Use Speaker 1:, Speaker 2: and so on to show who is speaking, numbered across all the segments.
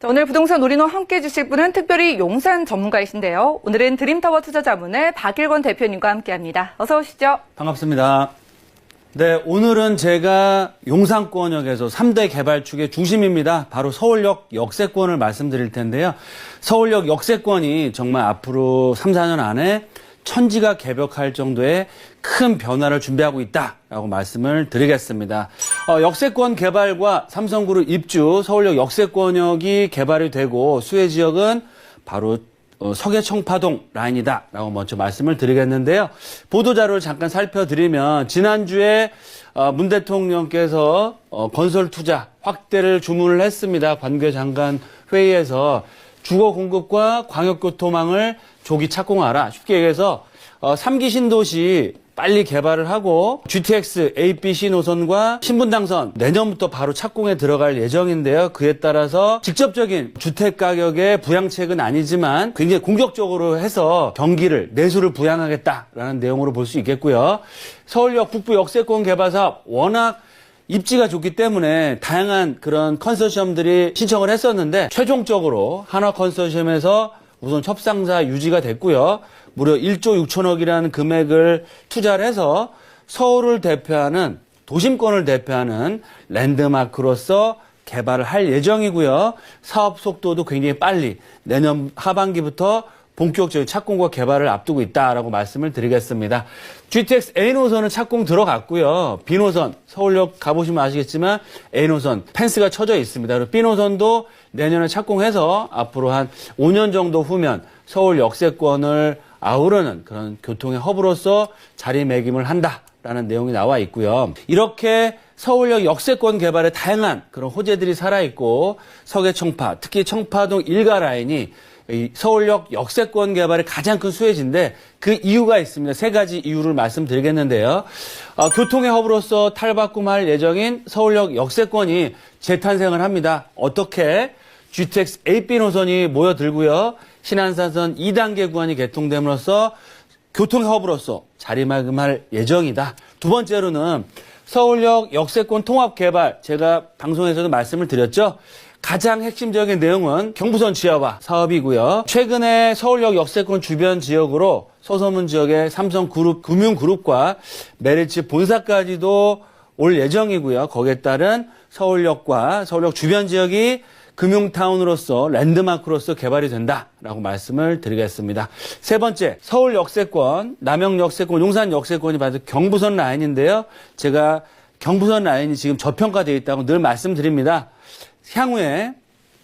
Speaker 1: 자, 오늘 부동산 놀이노 함께 해주실 분은 특별히 용산 전문가이신데요. 오늘은 드림타워 투자자문의 박일권 대표님과 함께합니다. 어서 오시죠.
Speaker 2: 반갑습니다. 네, 오늘은 제가 용산권역에서 3대 개발축의 중심입니다. 바로 서울역 역세권을 말씀드릴 텐데요. 서울역 역세권이 정말 앞으로 3, 4년 안에 천지가 개벽할 정도의 큰 변화를 준비하고 있다라고 말씀을 드리겠습니다. 어, 역세권 개발과 삼성그룹 입주 서울역 역세권역이 개발이 되고 수혜 지역은 바로 어, 서계 청파동 라인이다라고 먼저 말씀을 드리겠는데요. 보도자료를 잠깐 살펴드리면 지난주에 어, 문 대통령께서 어, 건설 투자 확대를 주문을 했습니다. 관계 장관 회의에서 주거 공급과 광역교통망을 조기 착공하라. 쉽게 얘기해서 어, 3기 신도시 빨리 개발을 하고 GTX A, B, C 노선과 신분당선 내년부터 바로 착공에 들어갈 예정인데요. 그에 따라서 직접적인 주택 가격의 부양책은 아니지만 굉장히 공격적으로 해서 경기를 내수를 부양하겠다라는 내용으로 볼 수 있겠고요. 서울역 북부 역세권 개발 사업 워낙 입지가 좋기 때문에 다양한 그런 컨소시엄들이 신청을 했었는데 최종적으로 한화 컨소시엄에서 우선 협상사 유지가 됐고요. 무려 1조 6천억이라는 금액을 투자를 해서 서울을 대표하는 도심권을 대표하는 랜드마크로서 개발을 할 예정이고요. 사업 속도도 굉장히 빨리 내년 하반기부터 본격적인 착공과 개발을 앞두고 있다라고 말씀을 드리겠습니다. GTX A 노선은 착공 들어갔고요. B 노선 서울역 가보시면 아시겠지만 A 노선 펜스가 쳐져 있습니다. 그리고 B 노선도 내년에 착공해서 앞으로 한 5년 정도 후면 서울 역세권을 아우르는 그런 교통의 허브로서 자리매김을 한다라는 내용이 나와 있고요. 이렇게 서울역 역세권 개발에 다양한 그런 호재들이 살아있고 서계 청파, 특히 청파동 일가 라인이 이 서울역 역세권 개발의 가장 큰 수혜지인데 그 이유가 있습니다. 세 가지 이유를 말씀드리겠는데요. 어, 교통의 허브로서 탈바꿈할 예정인 서울역 역세권이 재탄생을 합니다. 어떻게? GTX AB 노선이 모여들고요. 신안산선 2단계 구간이 개통됨으로써 교통 허브로서 자리마감할 예정이다. 두 번째로는 서울역 역세권 통합 개발 제가 방송에서도 말씀을 드렸죠. 가장 핵심적인 내용은 경부선 지하화 사업이고요. 최근에 서울역 역세권 주변 지역으로 소서문 지역의 삼성그룹 금융그룹과 메리츠 본사까지도 올 예정이고요. 거기에 따른 서울역과 서울역 주변 지역이 금융타운으로서 랜드마크로서 개발이 된다라고 말씀을 드리겠습니다. 세 번째, 서울 역세권, 남영 역세권, 용산 역세권이 바로 경부선 라인인데요. 제가 경부선 라인이 지금 저평가되어 있다고 늘 말씀드립니다. 향후에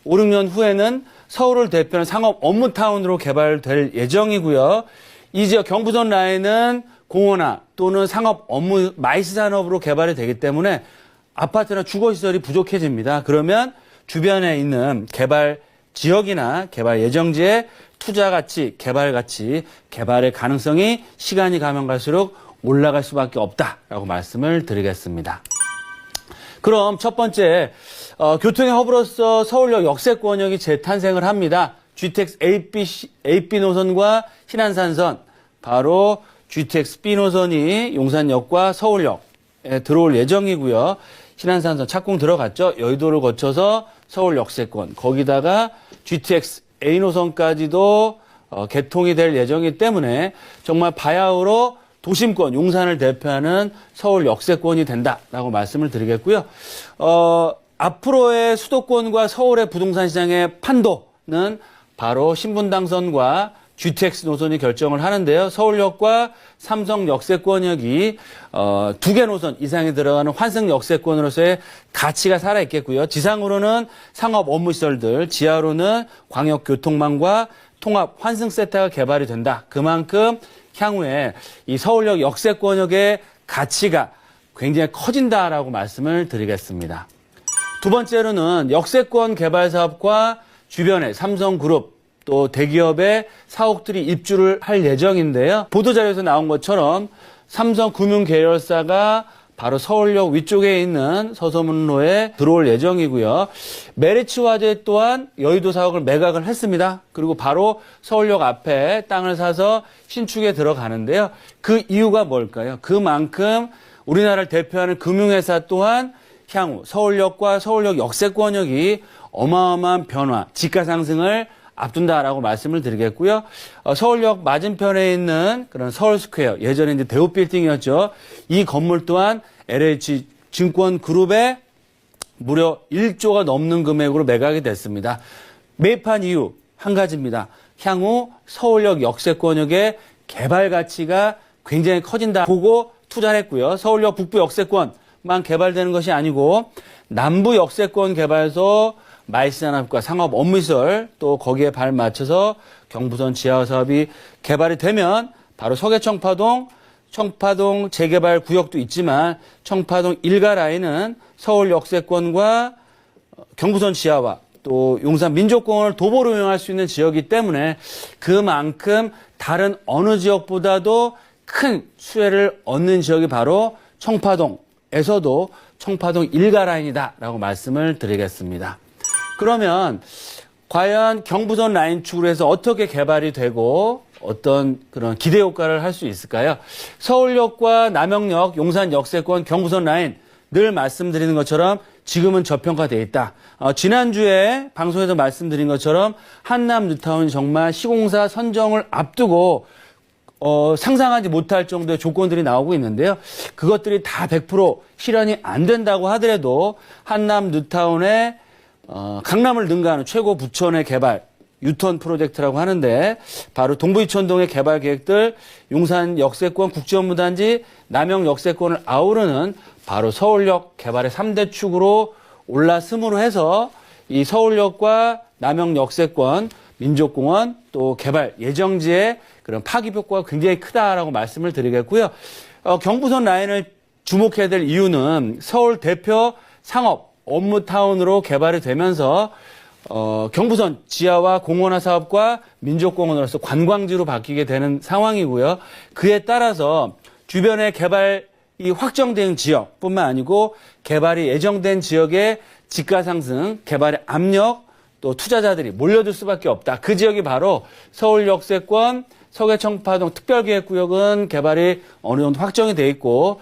Speaker 2: 5, 6년 후에는 서울을 대표하는 상업 업무타운으로 개발될 예정이고요. 이 지역 경부선 라인은 공원화 또는 상업 업무 마이스 산업으로 개발이 되기 때문에 아파트나 주거시설이 부족해집니다. 그러면 주변에 있는 개발 지역이나 개발 예정지의 투자 가치, 개발 가치, 개발의 가능성이 시간이 가면 갈수록 올라갈 수밖에 없다라고 말씀을 드리겠습니다. 그럼 첫 번째 어, 교통의 허브로서 서울역 역세권역이 재탄생을 합니다. GTX AB, AB 노선과 신안산선 바로 GTX B 노선이 용산역과 서울역에 들어올 예정이고요. 신안산선 착공 들어갔죠. 여의도를 거쳐서 서울 역세권 거기다가 GTX A 노선까지도 어, 개통이 될 예정이기 때문에 정말 바야흐로 도심권 용산을 대표하는 서울 역세권이 된다라고 말씀을 드리겠고요. 어, 앞으로의 수도권과 서울의 부동산 시장의 판도는 바로 신분당선과 GTX 노선이 결정을 하는데요. 서울역과 삼성 역세권역이 어, 두 개 노선 이상이 들어가는 환승 역세권으로서의 가치가 살아 있겠고요. 지상으로는 상업 업무 시설들, 지하로는 광역 교통망과 통합 환승 세트가 개발이 된다. 그만큼 향후에 이 서울역 역세권역의 가치가 굉장히 커진다라고 말씀을 드리겠습니다. 두 번째로는 역세권 개발 사업과 주변의 삼성그룹 또 대기업의 사옥들이 입주를 할 예정인데요. 보도자료에서 나온 것처럼 삼성금융 계열사가 바로 서울역 위쪽에 있는 서서문로에 들어올 예정이고요. 메리츠 화재 또한 여의도 사옥을 매각을 했습니다. 그리고 바로 서울역 앞에 땅을 사서 신축에 들어가는데요. 그 이유가 뭘까요? 그만큼 우리나라를 대표하는 금융회사 또한 향후 서울역과 서울역 역세권역이 어마어마한 변화, 지가 상승을 앞둔다라고 말씀을 드리겠고요. 어, 서울역 맞은편에 있는 그런 서울스퀘어, 예전에 이제 대우 빌딩이었죠. 이 건물 또한 LH 증권 그룹의 무려 1조가 넘는 금액으로 매각이 됐습니다. 매입한 이유 한 가지입니다. 향후 서울역 역세권역의 개발 가치가 굉장히 커진다 보고 투자를 했고요. 서울역 북부 역세권 만 개발되는 것이 아니고 남부 역세권 개발소 마이스산업과 상업 업무시설 또 거기에 발 맞춰서 경부선 지하 사업이 개발이 되면 바로 서계청파동 청파동 재개발 구역도 있지만 청파동 일가 라인은 서울 역세권과 어, 경부선 지하와 또 용산 민족공원을 도보로 이용할 수 있는 지역이기 때문에 그만큼 다른 어느 지역보다도 큰 수혜를 얻는 지역이 바로 청파동 에서도 청파동 일가 라인이다라고 말씀을 드리겠습니다. 그러면 과연 경부선 라인 축으로 해서 어떻게 개발이 되고 어떤 그런 기대 효과를 할 수 있을까요? 서울역과 남영역, 용산 역세권, 경부선 라인 늘 말씀드리는 것처럼 지금은 저평가돼 있다. 어, 지난주에 방송에서 말씀드린 것처럼 한남 뉴타운 정말 시공사 선정을 앞두고 어, 상상하지 못할 정도의 조건들이 나오고 있는데요. 그것들이 다 100% 실현이 안 된다고 하더라도 한남 뉴타운의 어, 강남을 능가하는 최고 부천의 개발 유턴 프로젝트라고 하는데 바로 동부이천동의 개발 계획들 용산 역세권 국제업무단지 남영 역세권을 아우르는 바로 서울역 개발의 3대 축으로 올라섬으로 해서 이 서울역과 남영 역세권 민족공원 또 개발 예정지의 그런 파기 효과가 굉장히 크다라고 말씀을 드리겠고요. 어, 경부선 라인을 주목해야 될 이유는 서울 대표 상업 업무타운으로 개발이 되면서 어, 경부선 지하와 공원화 사업과 민족공원으로서 관광지로 바뀌게 되는 상황이고요. 그에 따라서 주변의 개발 이 확정된 지역뿐만 아니고 개발이 예정된 지역의 지가 상승, 개발의 압력, 또 투자자들이 몰려들 수밖에 없다. 그 지역이 바로 서울 역세권, 서계 청파동 특별기획구역은 개발이 어느 정도 확정이 돼 있고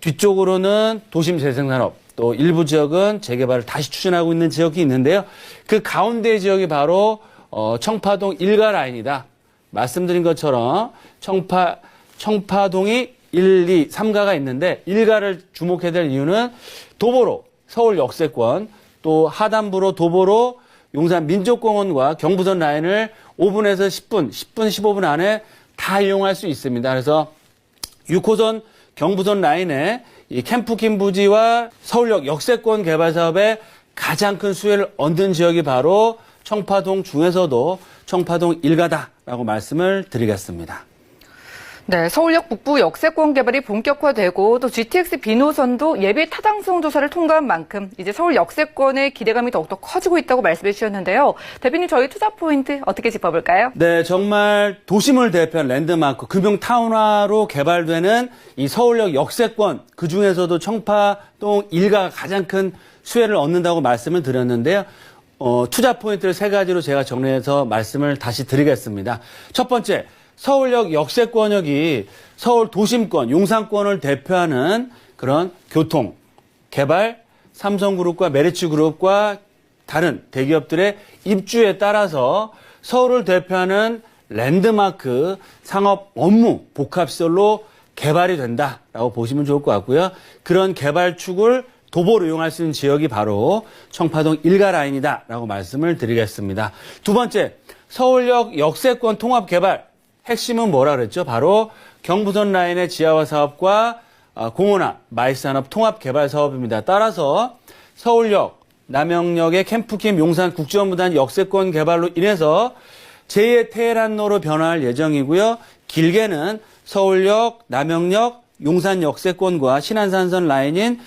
Speaker 2: 뒤쪽으로는 도심 재생산업 또 일부 지역은 재개발을 다시 추진하고 있는 지역이 있는데요. 그 가운데 지역이 바로 어, 청파동 일가 라인이다. 말씀드린 것처럼 청파 청파동이 1, 2, 3가가 있는데 일가를 주목해야 될 이유는 도보로 서울 역세권 또 하단부로 도보로 용산 민족공원과 경부선 라인을 5분에서 10분, 10분, 15분 안에 다 이용할 수 있습니다. 그래서 6호선 경부선 라인에 이 캠프킴 부지와 서울역 역세권 개발 사업에 가장 큰 수혜를 얻는 지역이 바로 청파동 중에서도 청파동 일가다라고 말씀을 드리겠습니다.
Speaker 1: 네, 서울역 북부 역세권 개발이 본격화되고 또 GTX 비노선도 예비 타당성 조사를 통과한 만큼 이제 서울 역세권의 기대감이 더욱더 커지고 있다고 말씀해 주셨는데요. 대표님 저희 투자 포인트 어떻게 짚어볼까요?
Speaker 2: 네, 정말 도심을 대표한 랜드마크, 금융 타운화로 개발되는 이 서울역 역세권, 그 중에서도 청파동 일가가 가장 큰 수혜를 얻는다고 말씀을 드렸는데요. 어, 투자 포인트를 세 가지로 제가 정리해서 말씀을 다시 드리겠습니다. 첫 번째, 서울역 역세권역이 서울 도심권, 용산권을 대표하는 그런 교통, 개발, 삼성그룹과 메리츠그룹과 다른 대기업들의 입주에 따라서 서울을 대표하는 랜드마크 상업 업무 복합시설로 개발이 된다라고 보시면 좋을 것 같고요. 그런 개발축을 도보로 이용할 수 있는 지역이 바로 청파동 일가 라인이다라고 말씀을 드리겠습니다. 두 번째, 서울역 역세권 통합 개발 핵심은 뭐라 그랬죠? 바로 경부선 라인의 지하화 사업과 아, 공원화 마이스산업 통합 개발 사업입니다. 따라서 서울역, 남영역의 캠프킴 용산 국제업무단 역세권 개발로 인해서 제2의 테헤란로로 변화할 예정이고요. 길게는 서울역, 남영역, 용산 역세권과 신안산선 라인인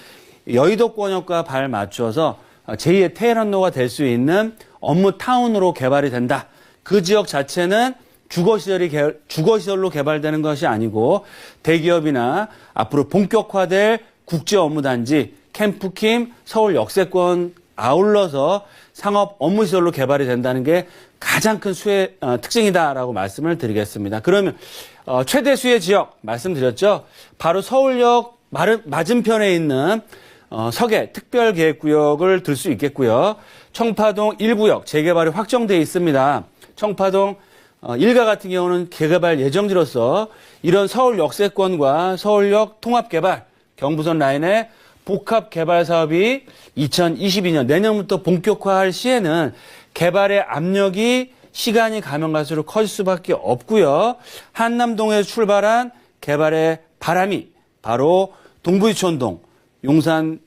Speaker 2: 여의도권역과 발 맞춰서 제2의 테헤란로가 될 수 있는 업무 타운으로 개발이 된다. 그 지역 자체는 주거시설이 개- 주거시설로 개발되는 것이 아니고 대기업이나 앞으로 본격화될 국제 업무단지 캠프킴 서울 역세권 아울러서 상업 업무시설로 개발이 된다는 게 가장 큰 수혜 어, 특징이다라고 말씀을 드리겠습니다. 그러면 어, 최대 수혜 지역 말씀드렸죠. 바로 서울역 마르- 맞은편에 있는 어, 서계 특별계획구역을 들 수 있겠고요. 청파동 1구역 재개발이 확정돼 있습니다. 청파동 어, 일가 같은 경우는 개개발 예정지로서 이런 서울 역세권과 서울역 통합개발 경부선 라인의 복합 개발 사업이 2022년 내년부터 본격화할 시에는 개발의 압력이 시간이 가면 갈수록 커질 수밖에 없고요. 한남동에서 출발한 개발의 바람이 바로 동부이촌동, 용산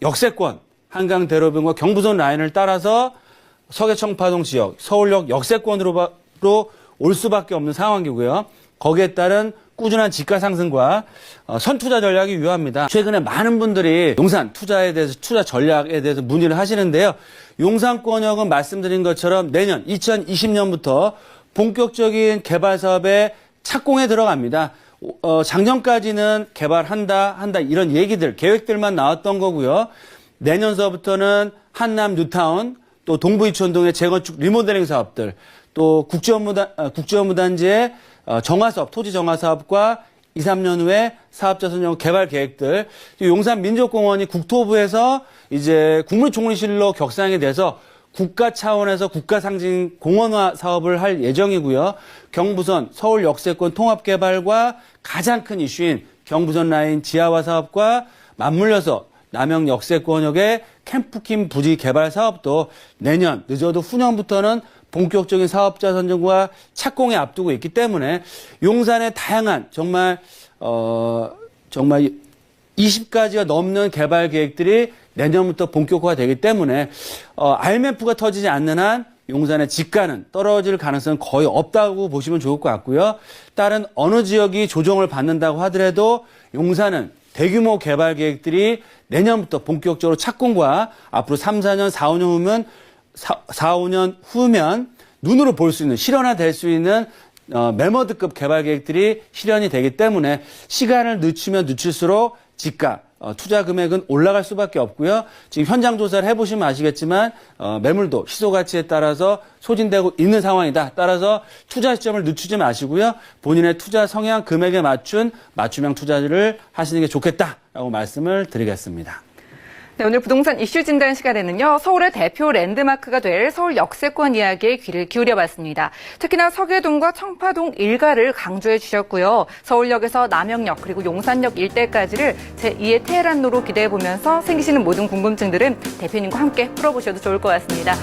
Speaker 2: 역세권, 한강 대로변과 경부선 라인을 따라서 서계청파동 지역, 서울역 역세권으로 올 수밖에 없는 상황이고요. 거기에 따른 꾸준한 지가 상승과 어, 선투자 전략이 유효합니다. 최근에 많은 분들이 용산 투자에 대해서 투자 전략에 대해서 문의를 하시는데요. 용산권역은 말씀드린 것처럼 내년 2020년부터 본격적인 개발 사업에 착공에 들어갑니다. 어, 작년까지는 개발한다, 한다 이런 얘기들, 계획들만 나왔던 거고요. 내년서부터는 한남 뉴타운, 또 동부이촌동의 재건축 리모델링 사업들, 또 국제업무단, 어, 국제업무단지의 어, 정화사업, 토지 정화사업과 2, 3년 후에 사업자 선정 개발 계획들, 용산 민족공원이 국토부에서 이제 국무총리실로 격상이 돼서 국가 차원에서 국가 상징 공원화 사업을 할 예정이고요. 경부선 서울 역세권 통합 개발과 가장 큰 이슈인 경부선 라인 지하화 사업과 맞물려서 남영 역세권역의 캠프킴 부지 개발 사업도 내년 늦어도 후년부터는 본격적인 사업자 선정과 착공에 앞두고 있기 때문에 용산의 다양한 정말 어 정말 20가지가 넘는 개발 계획들이 내년부터 본격화되기 때문에 어, IMF가 터지지 않는 한 용산의 집가는 떨어질 가능성은 거의 없다고 보시면 좋을 것 같고요. 다른 어느 지역이 조정을 받는다고 하더라도 용산은 대규모 개발 계획들이 내년부터 본격적으로 착공과 앞으로 3, 4년, 4, 5년 후면 4, 4 5년 후면 눈으로 볼 수 있는 실현화될 수 있는 어, 메머드급 개발 계획들이 실현이 되기 때문에 시간을 늦추면 늦출수록 지가 어, 투자 금액은 올라갈 수밖에 없고요. 지금 현장 조사를 해보시면 아시겠지만 어, 매물도 시소 가치에 따라서 소진되고 있는 상황이다. 따라서 투자 시점을 늦추지 마시고요. 본인의 투자 성향 금액에 맞춘 맞춤형 투자를 하시는 게 좋겠다라고 말씀을 드리겠습니다.
Speaker 1: 네, 오늘 부동산 이슈 진단 시간에는요, 서울의 대표 랜드마크가 될 서울 역세권 이야기에 귀를 기울여 봤습니다. 특히나 서계동과 청파동 일가를 강조해 주셨고요. 서울역에서 남영역 그리고 용산역 일대까지를 제2의 테헤란로로 기대해 보면서 생기시는 모든 궁금증들은 대표님과 함께 풀어보셔도 좋을 것 같습니다.